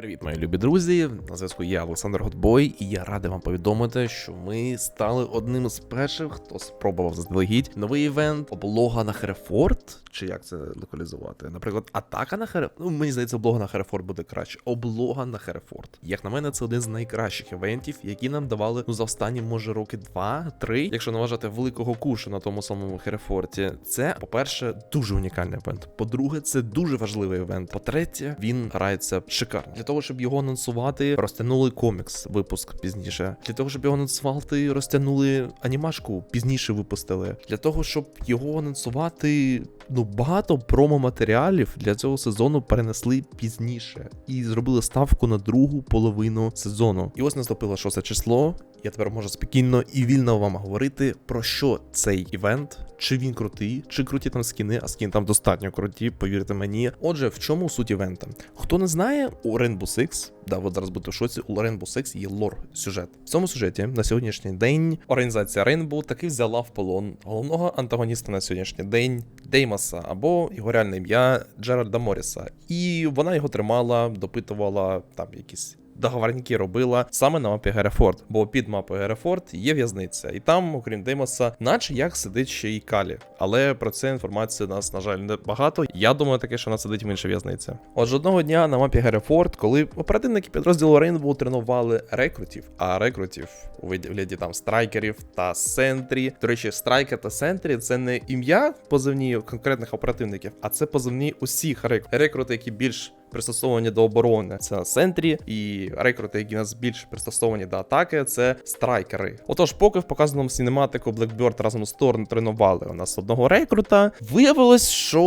Привіт, мої любі друзі! На зв'язку я Олександр Готбой, і я радий вам повідомити, що ми стали одним із перших, хто спробував заздалегідь новий івент облога на Херефорд. Чи як це локалізувати? Наприклад, атака на Херефорд. Ну, мені здається, облога на Херефорд буде краще. Облога на Херефорд. Як на мене, це один з найкращих івентів, які нам давали ну за останні, може, роки два-три. Якщо не вважати великого кушу на тому самому Херефорті. Це, по-перше, дуже унікальний івент. По-друге, це дуже важливий івент. По-третє, він грається шикарно. Того, щоб його анонсувати, розтягнули комікс випуск пізніше. Для того, щоб його анонсувати, розтягнули анімашку, пізніше випустили. Для того, щоб його анонсувати, ну багато промо-матеріалів для цього сезону перенесли пізніше і зробили ставку на другу половину сезону. І ось наступило 6 число. Я тепер можу спокійно і вільно вам говорити про що цей івент, чи він крутий, чи круті там скіни, а скін там достатньо круті, повірте мені. Отже, в чому суть івента? Хто не знає, у Rainbow Six, да, ви зараз будете в шоці, у Rainbow Six є лор сюжет. В цьому сюжеті на сьогоднішній день організація Rainbow таки взяла в полон головного антагоніста на сьогоднішній день Деймоса або його реальне ім'я Джерарда Моріса. І вона його тримала, допитувала там якісь договорники робила саме на мапі Герефорд, бо під мапою Герефорд є в'язниця, і там, окрім Деймоса, наче як сидить ще й Калі. Але про це інформації у нас, на жаль, не багато. Я думаю, таке, що вона сидить в іншій в'язниці. Отже, одного дня на мапі Герефорд, коли оперативники підрозділу Рейнбоу тренували рекрутів, а рекрутів у вигляді там страйкерів та сентрі. До речі, страйкер та сентрі це не ім'я позивні конкретних оперативників, а це позивні усіх рекрутів. Рекрути, які більш пристосовані до оборони, це сентрі, і рекрути, які нас більш пристосовані до атаки, це страйкери. Отож, поки в показаному синематику Blackbird разом з Торн тренували у нас одного рекрута, виявилось, що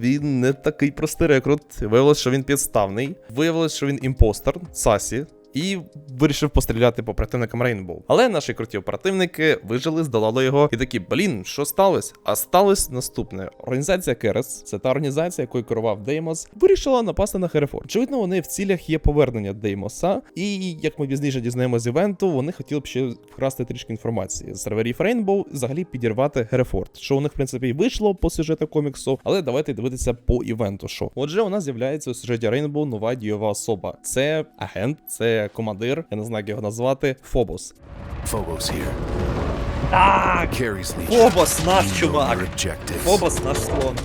він не такий простий рекрут. Виявилось, що він підставний. Виявилось, що він імпостер, Сасі. І вирішив постріляти по противникам Рейнбоу. Але наші круті оперативники вижили, здолали його і такі, блін, що сталося? А сталося наступне: організація Керес, це та організація, якою керував Деймос, вирішила напасти на Херефорд. Очевидно, вони в цілях є повернення Деймоса, і як ми пізніше дізнаємося з івенту, вони хотіли б ще вкрасти трішки інформації з серверів Рейнбоу, взагалі підірвати Герефорд. Що у них, в принципі, і вийшло по сюжету коміксу, але давайте дивитися по івенту. Що отже, у нас з'являється у сюжеті Рейнбоу нова дієва особа. Це агент, це командир, я не знаю, як його назвати, Фобос. Phobos here. Так! Фобос наш чувак! Фобос наш слон.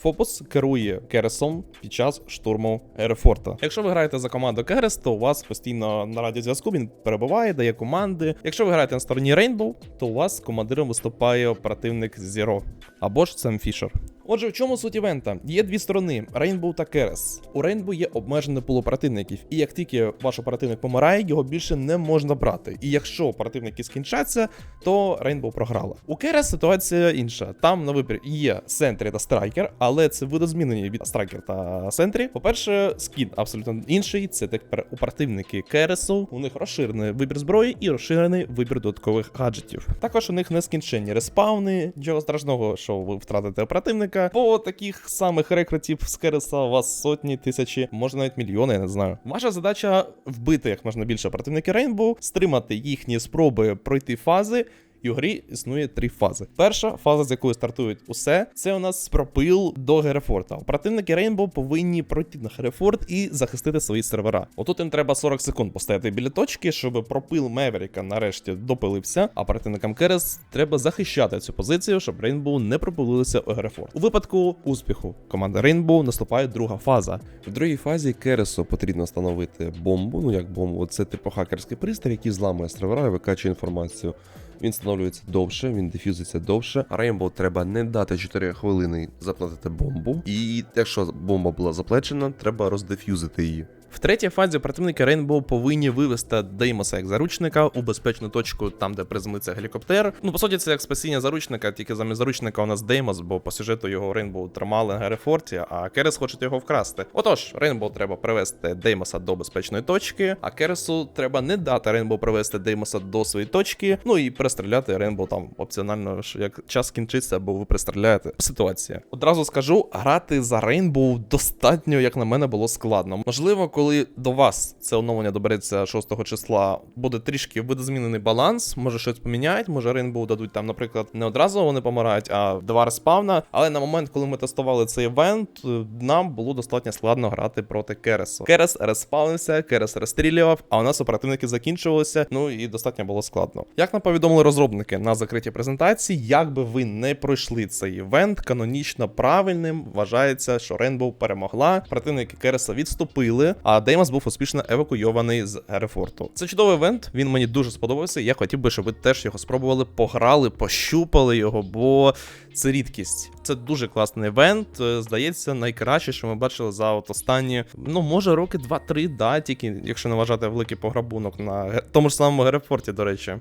Фобос керує Кересом під час штурму Ерефорта. Якщо ви граєте за команду Керес, то у вас постійно на радіозв'язку він перебуває, дає команди. Якщо ви граєте на стороні Рейнбоу, то у вас командиром виступає оперативник Зіро або ж Сем Фішер. Отже, в чому суть івента? Є дві сторони: Рейнбоу та Керес. У Рейнбоу є обмежений пул оперативників, і як тільки ваш оперативник помирає, його більше не можна брати. І якщо оперативники скінчаться, то Рейнбоу програла. У Керес ситуація інша. Там на вибір є Сентрі та Страйкер, але це видозмінені від Страйкер та Сентрі. По-перше, скін абсолютно інший. Це тепер оперативники Кересу. У них розширений вибір зброї і розширений вибір додаткових гаджетів. Також у них нескінченні респауни. Нічого страшного, що ви втратите оперативника. По таких самих рекрутів з Кереса у вас сотні, тисячі, може навіть мільйони, я не знаю. Ваша задача вбити як можна більше противників Рейнбоу, стримати їхні спроби пройти фази. І у грі існує три фази. Перша фаза, з якої стартують усе, це у нас пропил до Герефорта. Оперативники Рейнбоу повинні пройти на Герефорт і захистити свої сервера. Отут їм треба 40 секунд постояти біля точки, щоб пропил Меверіка нарешті допилився. А оперативникам Керес треба захищати цю позицію, щоб Рейнбоу не пропилилися у Герефорт. У випадку успіху команда Рейнбоу наступає друга фаза. В другій фазі Кересу потрібно встановити бомбу. Ну як бомбу, це типу хакерський пристрій, який зламує сервера і викачує інформацію. Він встановлюється довше, він дефюзиться довше. А треба не дати 4 хвилини заплатити бомбу. І якщо бомба була заплечена, треба роздефюзити її. В третій фазі противники Рейнбоу повинні вивести Деймоса як заручника у безпечну точку, там де приземлиться гелікоптер. Ну, по суті, це як спасіння заручника, тільки замість заручника у нас Деймос, бо по сюжету його Рейнбоу тримали на Герефорті, а Керес хоче його вкрасти. Отож, Рейнбоу треба привести Деймоса до безпечної точки, а Кересу треба не дати Рейнбоу привести Деймоса до своєї точки, ну і перестріляти Rainbow там опціонально, як час кінчиться, або ви перестріляєте. Ситуація. Одразу скажу, грати за Rainbow достатньо, як на мене, було складно. Можливо, коли до вас це оновлення добереться 6 числа, буде трішки видозмінений баланс, може щось поміняють, може Rainbow дадуть там, наприклад, не одразу вони помирають, а два респавна. Але на момент, коли ми тестували цей івент, е, нам було достатньо складно грати проти Кересу. Керес респавнився, Керес розстрілював, а у нас оперативники закінчувалися. Ну і достатньо було складно. Як нам повідомили розробники на закритій презентації, як би ви не пройшли цей івент, канонічно правильним вважається, що Рейнбоу перемогла. Противники Кереса відступили, а Деймос був успішно евакуйований з Герефорту. Це чудовий івент. Він мені дуже сподобався. Я хотів би, щоб ви теж його спробували, пограли, пощупали його, бо це рідкість. Це дуже класний івент. е, Здається, найкраще, що ми бачили за от останні, ну може роки 2-3, да, тільки якщо не вважати великий пограбунок на тому ж самому Герефорті, до речі.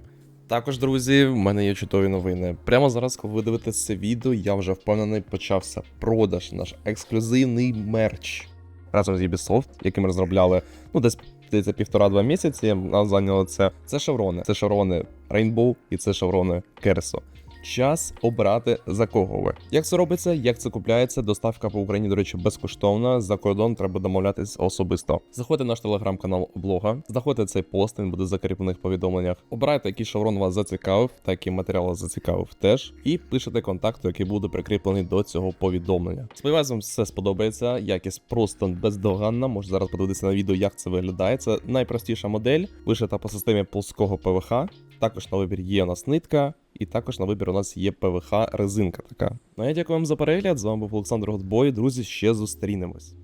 Також, друзі, в мене є чудові новини. Прямо зараз, коли ви дивитесь це відео, я вже впевнений, почався продаж наш ексклюзивний мерч разом з Ubisoft, яким розробляли ну десь здається, півтора-два місяці. Нам зайняло це. Це шеврони. Це шеврони Rainbow і це шеврони Кересо. Час обрати за кого ви. Як це робиться, як це купляється? Доставка по Україні, до речі, безкоштовна. За кордон треба домовлятись особисто. Заходьте в наш телеграм-канал блога, знаходьте цей пост, він буде закріплених повідомленнях. Обирайте, який шеврон вас зацікавив, та який матеріал вас зацікавив теж, і пишете контакт, який буде прикріплений до цього повідомлення. Сподіваюсь, вам все сподобається. Якість просто бездоганна. Може зараз подивитися на відео, як це виглядає. Це найпростіша модель, вишита по системі плоского ПВХ. Також на вибір є у нас нитка, і також на вибір у нас є ПВХ резинка така. Ну я дякую вам за перегляд. З вами був Олександр Готбой. Друзі, ще зустрінемось.